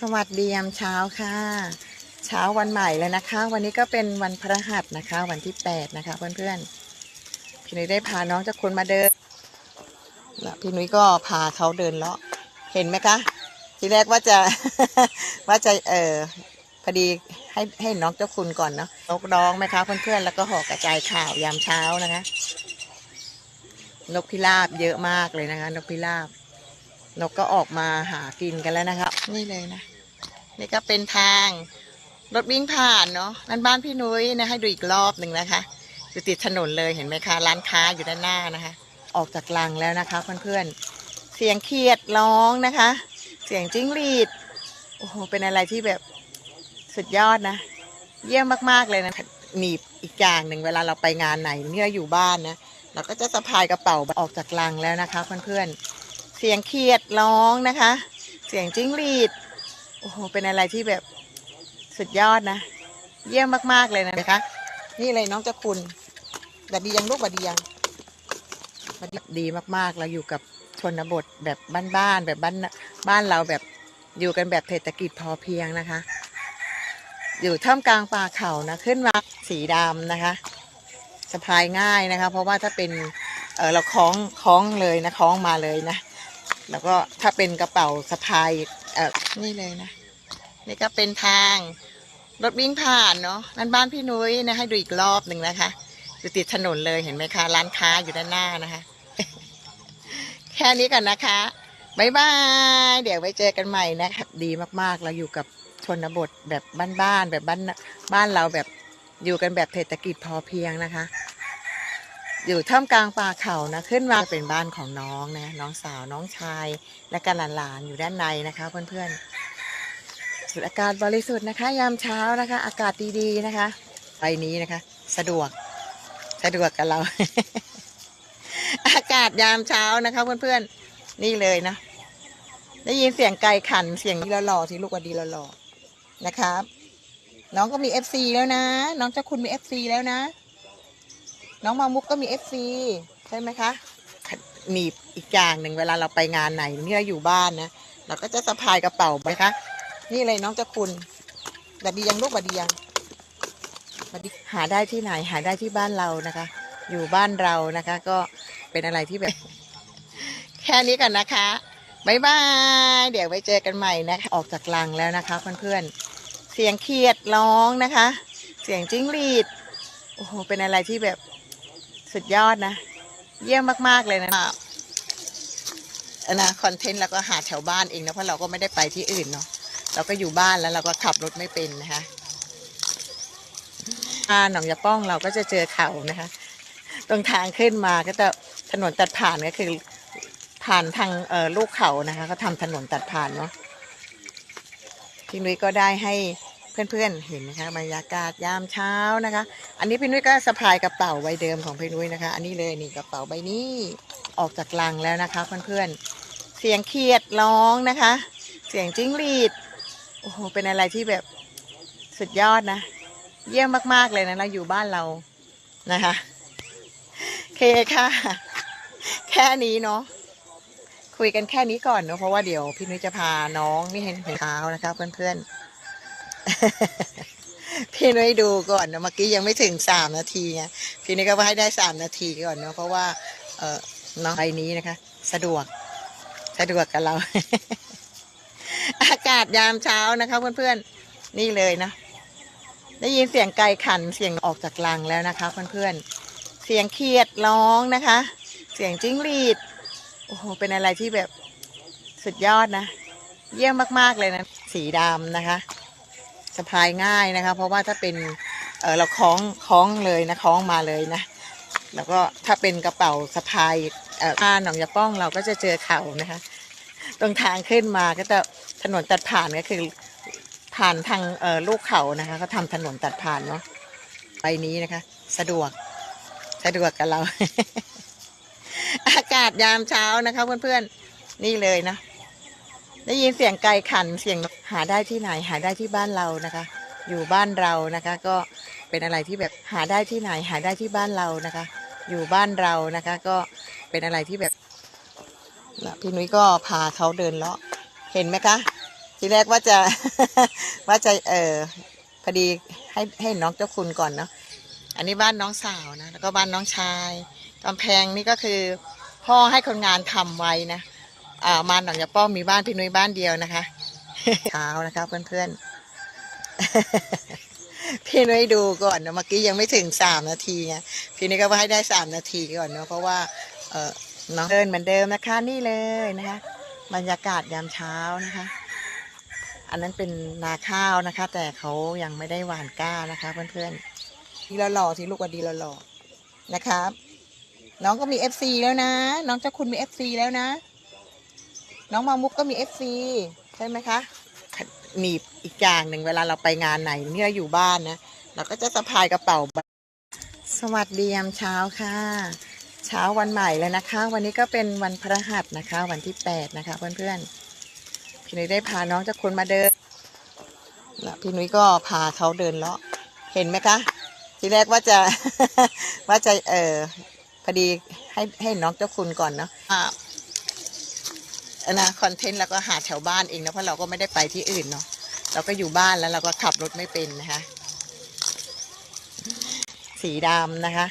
สวัสดียามเช้าค่ะ เช้าวันใหม่แล้วนะคะ วันนี้ก็เป็นวันพฤหัสนะคะ วันที่แปดนะคะ เพื่อนๆพี่นุ้ยได้พาน้องเจ้าคุณมาเดินแล้วพี่นุ้ยก็พาเขาเดินเลาะเห็นไหมคะ ทีแรกว่าจะว่าจะเออพอดีให้ให้น้องเจ้าคุณก่อนเนาะนกร้องไหมคะเพื่อนๆแล้วก็หอกกระจายข่าวยามเช้านะคะนกพิราบเยอะมากเลยนะคะนกพิราบนกก็ออกมาหากินกันแล้วนะครับ นี่เลยนะ นี่ก็เป็นทางรถวิ่งผ่านเนาะนั่นบ้านพี่นุ้ยนะให้ดูอีกรอบหนึ่งนะคะอยู่ติดถนนเลยเห็นไหมคะ ร้านค้าอยู่ด้านหน้านะคะ ออกจากลังแล้วนะคะเพื่อนๆเสียงเขียดร้องนะคะ เสียงจิ้งหรีดโอ้โหเป็นอะไรที่แบบสุดยอดนะ เยี่ยมมากๆเลยนะหนีบอีกอย่างหนึ่งเวลาเราไปงานไหนที่เราอยู่บ้านนะเราก็จะสะพายกระเป๋าออกจากลังแล้วนะคะเพื่อนๆเสียงเขียดร้องนะคะ เสียงจิ้งหรีด โอ้โห เป็นอะไรที่แบบสุดยอดนะ เยี่ยมมาก ๆ เลยนะคะ นี่เลยน้องเจ้าคุณบัดดียังลูกบัดดียังบัดดีมากๆ เราอยู่กับชนบทแบบบ้านๆแบบบ้านบ้านเราแบบอยู่กันแบบเศรษฐกิจพอเพียงนะคะ อยู่ท่ามกลางป่าเขานะ ขึ้นมาสีดำนะคะสะพายง่ายนะคะ เพราะว่าถ้าเป็นเออเราคล้องคล้องเลยนะคล้องมาเลยนะ แล้วก็ถ้าเป็นกระเป๋าสะพาย ออนี่เลยนะ นี่ก็เป็นทาง รถวิ่งผ่านเนาะนั่นบ้านพี่นุ้ยนะให้ดูอีกรอบหนึ่งนะคะอยู่ติดถนนเลยเห็นไหมคะ ร้านค้าอยู่ด้านหน้านะคะ แค่นี้ก่อนนะคะบายบาย เดี๋ยวไว้เจอกันใหม่นะคะดีมากๆ เราอยู่กับชนบทแบบบ้านๆแบบบ้านบ้านเราแบบอยู่กันแบบเศรษฐกิจพอเพียงนะคะ อยู่ท่ามกลางป่าเขานะขึ้นมาเป็นบ้านของน้องนะน้องสาวน้องชาย และก็หลานๆอยู่ด้านในนะคะ เพื่อนๆสูดอากาศบริสุทธิ์นะคะ ยามเช้านะคะ อากาศดีๆนะคะไปนี้นะคะ สะดวกสะดวกกับเรา อากาศยามเช้านะคะ เพื่อนๆนี่เลยนะได้ยินเสียงไก่ขันเสียงดีหล่อๆที่ลูกว่าดีหล่อๆนะครับ น้องก็มีเอฟซีแล้วนะ น้องเจ้าคุณมีเอฟซีแล้วนะ น้องมามุกก็มีเอฟซีใช่ไหมคะหนีบอีกอย่างหนึ่งเวลาเราไปงานไหนที่เราอยู่บ้านนะเราก็จะสะพายกระเป๋าไปคะ นี่เลยน้องเจ้าคุณบัดดียังลูกบัดดียังบัดดีหาได้ที่ไหนหาได้ที่บ้านเรานะคะ อยู่บ้านเรานะคะ ก็เป็นอะไรที่แบบ แค่นี้ก่อนนะคะบายบาย เดี๋ยวไว้เจอกันใหม่นะคะ ออกจากลังแล้วนะคะเพื่อนๆเสียงเขียดร้องนะคะ เสียงจิ้งหรีดโอ้โหเป็นอะไรที่แบบ สุดยอดนะ เยี่ยมมาก ๆ เลยนะอันนะคอนเทนต์เราก็หาแถวบ้านเองนะ เพราะเราก็ไม่ได้ไปที่อื่นเนาะเราก็อยู่บ้านแล้วเราก็ขับรถไม่เป็นนะคะอาหนองยาป้องเราก็จะเจอเขานะคะ ตรงทางขึ้นมาก็จะถนนตัดผ่านก็คือ ผ่านทางเอ่อลูกเขานะคะ ก็ทำถนนตัดผ่านเนาะพี่นุ้ยก็ได้ให้ เพื่อนๆเห็นนะคะบรรยากาศยามเช้านะคะ อันนี้พี่นุ้ยก็สะพายกระเป๋าใบเดิมของพี่นุ้ยนะคะ อันนี้เลยนี่กระเป๋าใบนี้ออกจากลังแล้วนะคะ เพื่อนๆเสียงเขียดร้องนะคะ เสียงจิ้งหรีดโอ้โหเป็นอะไรที่แบบสุดยอดนะ เยี่ยมมากๆเลยนะเราอยู่บ้านเรานะคะเคค่ะ แค่นี้เนาะคุยกันแค่นี้ก่อนเนาะเพราะว่าเดี๋ยวพี่นุ้ยจะพาน้องนี่เห็นเห็นเท้านะคะเพื่อนๆ พี่นุ้ยดูก่อนเนาะเมื่อกี้ยังไม่ถึงสามนาทีไงพี่นุ้ยก็ให้ได้สามนาทีก่อนเนาะเพราะว่า เออน้องใบนี้นะคะ สะดวก สะดวกกับเรา อากาศยามเช้านะคะ เพื่อนๆนี่เลยนะได้ยินเสียงไก่ขันเสียงออกจากลังแล้วนะคะ เพื่อนๆเสียงเขียดร้องนะคะ เสียงจิ้งหรีดโอ้โหเป็นอะไรที่แบบสุดยอดนะ เยี่ยมมากๆเลยนะ สีดำนะคะ สะพายง่ายนะคะ เพราะว่าถ้าเป็นเเราคล้องคล้องเลยนะคล้องมาเลยนะ แล้วก็ถ้าเป็นกระเป๋าสะพายผ้าหนองยาป้องเราก็จะเจอเขานะคะ ตรงทางขึ้นมาก็จะถนนตัดผ่านก็คือผ่านทางลูกเขานะคะเขาทำถนนตัดผ่านเนาะไปนี้นะคะ สะดวกสะดวกกับเรา อากาศยามเช้านะคะ เพื่อนๆนี่เลยนะได้ยินเสียงไก่ขันเสียง หาได้ที่ไหนหาได้ที่บ้านเรานะคะ อยู่บ้านเรานะคะ ก็เป็นอะไรที่แบบหาได้ที่ไหนหาได้ที่บ้านเรานะคะ อยู่บ้านเรานะคะ ก็เป็นอะไรที่แบบพี่นุ้ยก็พาเขาเดินเลาะเห็นไหมคะ ทีแรกว่าจะว่าจะเออพอดีให้ให้น้องเจ้าคุณก่อนเนาะอันนี้บ้านน้องสาวนะแล้วก็บ้านน้องชายกำแพงนี่ก็คือ พ่อให้คนงานทำไว้นะอ่ามาหนองยาป้อมมีบ้านพี่นุ้ยบ้านเดียวนะคะ เช้านะคะเพื่อนๆ พี่นุ้ยดูก่อนนะเมื่อกี้ยังไม่ถึงสามนาทีไงพี่นุ้ยก็ว่าให้ได้สามนาทีก่อนเนาะเพราะว่า เออน้องเดินเหมือนเดิมนะคะนี่เลยนะคะ บรรยากาศยามเช้านะคะ อันนั้นเป็นนาข้าวนะคะ แต่เขายังไม่ได้หว่านก้านะคะเพื่อนๆทีละหล่อทีลูกว่าดีละหล่อนะครับ น้องก็มีเอฟซีแล้วนะ น้องเจ้าคุณมีเอฟซีแล้วนะ น้องมามุกก็มีเอฟซี ใช่ไหมคะหนีบอีกอย่างหนึ่งเวลาเราไปงานไหนนี่เราอยู่บ้านนะเราก็จะสะพายกระเป๋า สวัสดียามเช้าค่ะ เช้าวันใหม่เลยนะคะ วันนี้ก็เป็นวันพระหัสนะคะ วันที่แปดนะคะ เพื่อนๆพี่นุ้ยได้พาน้องเจ้าคุณมาเดินแล้วพี่นุ้ยก็พาเขาเดินเลาะเห็นไหมคะ ทีแรกว่าจะว่าจะเออพอดีให้ให้น้องเจ้าคุณก่อนเนาะ นนะคอนเทนต์เราก็หาแถวบ้านเองนะเพราะเราก็ไม่ได้ไปที่อื่นเนาะเราก็อยู่บ้านแล้วเราก็ขับรถไม่เป็นนะคะ สีดำนะคะ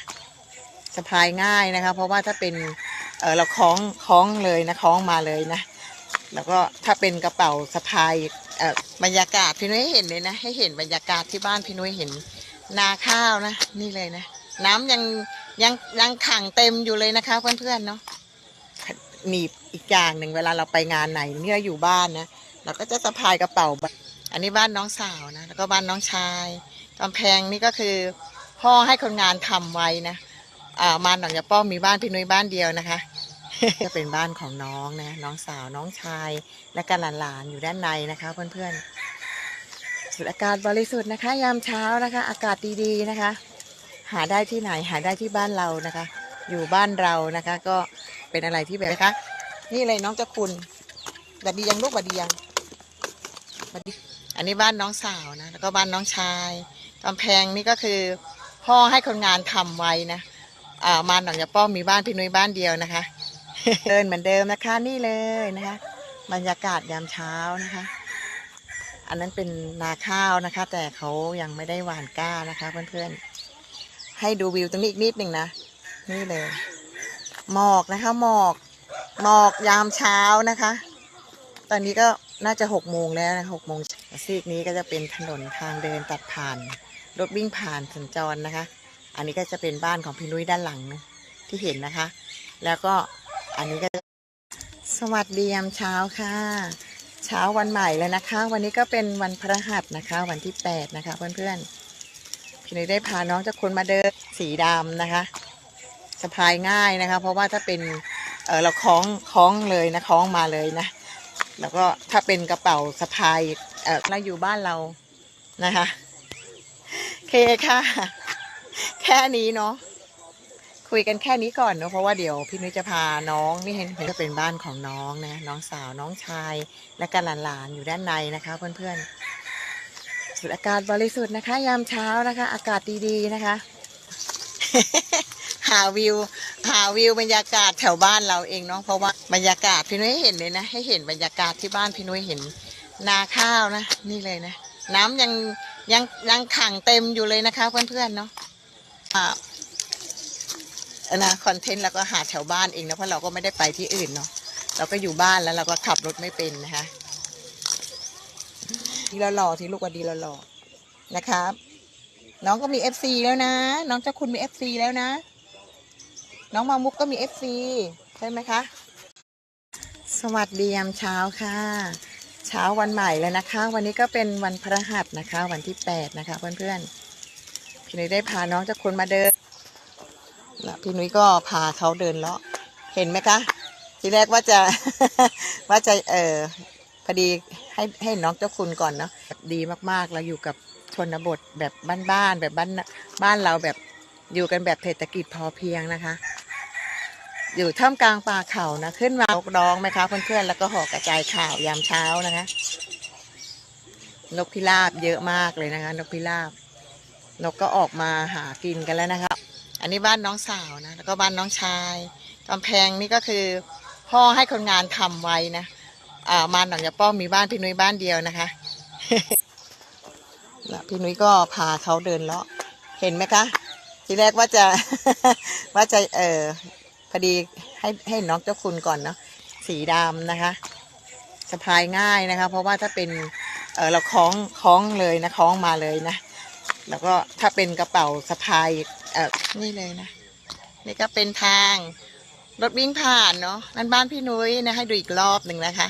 สะพายง่ายนะคะ เพราะว่าถ้าเป็นเออเราคล้องคล้องเลยนะคล้องมาเลยนะ แล้วก็ถ้าเป็นกระเป๋าสะพายเออบรรยากาศพี่นุ้ยให้เห็นเลยนะ ให้เห็นบรรยากาศที่บ้านพี่นุ้ยเห็นนาข้าวนะ นี่เลยนะ น้ำยังยังยังขังเต็มอยู่เลยนะคะเพื่อนๆเนาะ หนีบอีกอย่างหนึ่งเวลาเราไปงานไหนนี่เราอยู่บ้านนะเราก็จะสะพายกระเป๋า อันนี้บ้านน้องสาวนะแล้วก็บ้านน้องชายกำแพงนี่ก็คือพ่อให้คนงานทำไว้นะอ่ามาหนองยาป้อมมีบ้านพี่นุ้ยบ้านเดียวนะคะก็เป็นบ้านของน้องนะ น้องสาวน้องชาย และกันหลานๆอยู่ด้านในนะคะ เพื่อนๆสูดอากาศบริสุทธิ์นะคะ ยามเช้านะคะ อากาศดีๆนะคะ หาได้ที่ไหนหาได้ที่บ้านเรานะคะ อยู่บ้านเรานะคะ ก็ เป็นอะไรที่แบบนะคะนี่เลยน้องเจ้าคุณบัดดียังลูกบัดดียังบัดดีอันนี้บ้านน้องสาวนะแล้วก็บ้านน้องชายกำแพงนี่ก็คือ พ่อให้คนงานทำไว้นะอ่ามาหนองยาป้อมมีบ้านพี่นุ้ยบ้านเดียวนะคะ เดินเหมือนเดิมนะคะนี่เลยนะคะ บรรยากาศยามเช้านะคะ อันนั้นเป็นนาข้าวนะคะ แต่เขายังไม่ได้หว่านก้านะคะ เพื่อนๆให้ดูวิวตรงนี้อีกนิดหนึ่งนะ นี่เลย หมอกนะคะ หมอก หมอกยามเช้านะคะ ตอนนี้ก็น่าจะหกโมงแล้วนะหกโมงซีกนี้ก็จะเป็นถนนทางเดินตัดผ่าน รถวิ่งผ่านสัญจรนะคะ อันนี้ก็จะเป็นบ้านของพี่นุ้ยด้านหลังที่เห็นนะคะ แล้วก็อันนี้ก็สวัสดียามเช้าค่ะ เช้าวันใหม่เลยนะคะ วันนี้ก็เป็นวันพระหัสนะคะ วันที่แปดนะคะเพื่อนๆพี่นุ้ยได้พาน้องเจ้าคุณมาเดินสีดำนะคะ สะพายง่ายนะคะ เพราะว่าถ้าเป็นเออเราคล้องคล้องเลยนะคล้องมาเลยนะ แล้วก็ถ้าเป็นกระเป๋าสะพายเออเราอยู่บ้านเรานะคะเคค่ะ แค่นี้เนาะคุยกันแค่นี้ก่อนเนาะเพราะว่าเดี๋ยวพี่นุ้ยจะพาน้องนี่เห็นเห็นก็เป็นบ้านของน้องนะน้องสาวน้องชายและกันหลานๆอยู่ด้านในนะคะ เพื่อนๆสูดอากาศบริสุทธิ์นะคะ ยามเช้านะคะ อากาศดีๆนะคะ หาวิว หาวิวบรรยากาศแถวบ้านเราเองเนาะเพราะว่าบรรยากาศพี่นุ้ยให้เห็นเลยนะ ให้เห็นบรรยากาศที่บ้านพี่นุ้ยเห็นนาข้าวนะ นี่เลยนะ น้ำยังยังยังขังเต็มอยู่เลยนะคะ เพื่อนๆเนาะอ่าอันะคอนเทนต์เราก็หาแถวบ้านเองนะเพราะเราก็ไม่ได้ไปที่อื่นเนาะเราก็อยู่บ้านแล้วเราก็ขับรถไม่เป็นนะคะทีละหล่อทีลูกว่าดีละหล่อนะครับ น้องก็มีเอฟซีแล้วนะ น้องเจ้าคุณมีเอฟซีแล้วนะ น้องมามุกก็มีเอฟซีใช่ไหมคะ สวัสดียามเช้าค่ะ เช้าวันใหม่เลยนะคะ วันนี้ก็เป็นวันพระหัสนะคะ วันที่แปดนะคะเพื่อนๆพี่นุ้ยได้พาน้องเจ้าคุณมาเดินแล้วพี่นุ้ยก็พาเขาเดินเลาะเห็นไหมคะ ทีแรกว่าจะว่าจะเออพอดีให้ให้น้องเจ้าคุณก่อนเนาะดีมากๆเราอยู่กับชนบทแบบบ้านๆแบบบ้านบ้านเราแบบอยู่กันแบบเศรษฐกิจพอเพียงนะคะ อยู่ท่ามกลางป่าเขานะ ขึ้นมาลกร้องไหมคะเพื่อนๆแล้วก็หอกระจายข่าวยามเช้านะคะ นกพิราบเยอะมากเลยนะคะ นกพิราบ นกก็ออกมาหากินกันแล้วนะคะอันนี้บ้านน้องสาวนะแล้วก็บ้านน้องชายกำแพงนี่ก็คือ พ่อให้คนงานทำไว้นะอ่ามาหนองยาป้อมมีบ้านพี่นุ้ยบ้านเดียวนะคะแล้วพี่นุ้ยก็พาเขาเดินเลาะเห็นไหมคะทีแรกว่าจะว่าจะเออ พอดีให้ให้น้องเจ้าคุณก่อนเนาะสีดำนะคะสะพายง่ายนะคะ เพราะว่าถ้าเป็นเออเราคล้องคล้องเลยนะคล้องมาเลยนะ แล้วก็ถ้าเป็นกระเป๋าสะพายเออนี่เลยนะ นี่ก็เป็นทางรถวิ่งผ่านเนาะนั่นบ้านพี่นุ้ยนะให้ดูอีกรอบหนึ่งนะคะ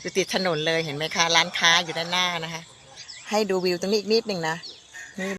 อยู่ติดถนนเลยเห็นไหมคะร้านค้าอยู่ด้านหน้านะคะ ให้ดูวิวตรงนี้อีกนิดหนึ่งนะ